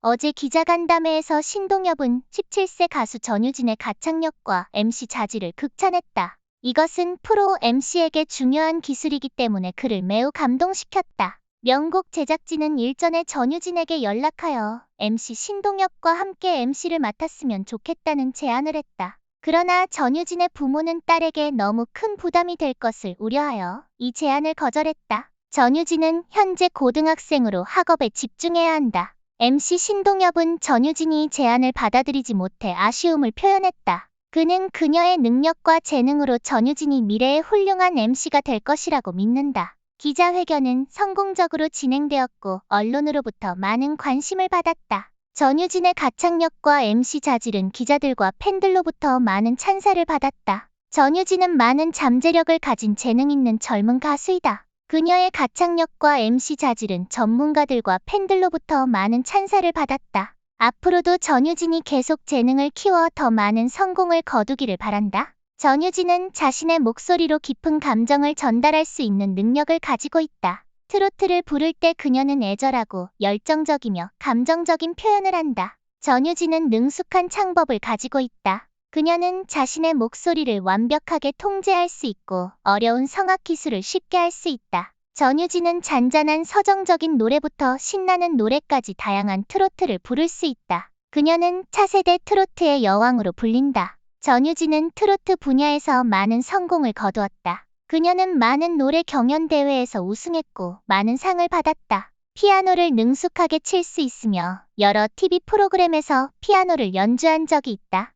어제 기자간담회에서 신동엽은 17세 가수 전유진의 가창력과 MC 자질을 극찬했다. 이것은 프로 MC에게 중요한 기술이기 때문에 그를 매우 감동시켰다. 명곡 제작진은 일전에 전유진에게 연락하여 MC 신동엽과 함께 MC를 맡았으면 좋겠다는 제안을 했다. 그러나 전유진의 부모는 딸에게 너무 큰 부담이 될 것을 우려하여 이 제안을 거절했다. 전유진은 현재 고등학생으로 학업에 집중해야 한다. MC 신동엽은 전유진이 제안을 받아들이지 못해 아쉬움을 표현했다. 그는 그녀의 능력과 재능으로 전유진이 미래의 훌륭한 MC가 될 것이라고 믿는다. 기자회견은 성공적으로 진행되었고 언론으로부터 많은 관심을 받았다. 전유진의 가창력과 MC 자질은 기자들과 팬들로부터 많은 찬사를 받았다. 전유진은 많은 잠재력을 가진 재능 있는 젊은 가수이다. 그녀의 가창력과 MC 자질은 전문가들과 팬들로부터 많은 찬사를 받았다. 앞으로도 전유진이 계속 재능을 키워 더 많은 성공을 거두기를 바란다. 전유진은 자신의 목소리로 깊은 감정을 전달할 수 있는 능력을 가지고 있다. 트로트를 부를 때 그녀는 애절하고 열정적이며 감정적인 표현을 한다. 전유진은 능숙한 창법을 가지고 있다. 그녀는 자신의 목소리를 완벽하게 통제할 수 있고 어려운 성악 기술을 쉽게 할 수 있다. 전유진은 잔잔한 서정적인 노래부터 신나는 노래까지 다양한 트로트를 부를 수 있다. 그녀는 차세대 트로트의 여왕으로 불린다. 전유진은 트로트 분야에서 많은 성공을 거두었다. 그녀는 많은 노래 경연 대회에서 우승했고 많은 상을 받았다. 피아노를 능숙하게 칠 수 있으며 여러 TV 프로그램에서 피아노를 연주한 적이 있다.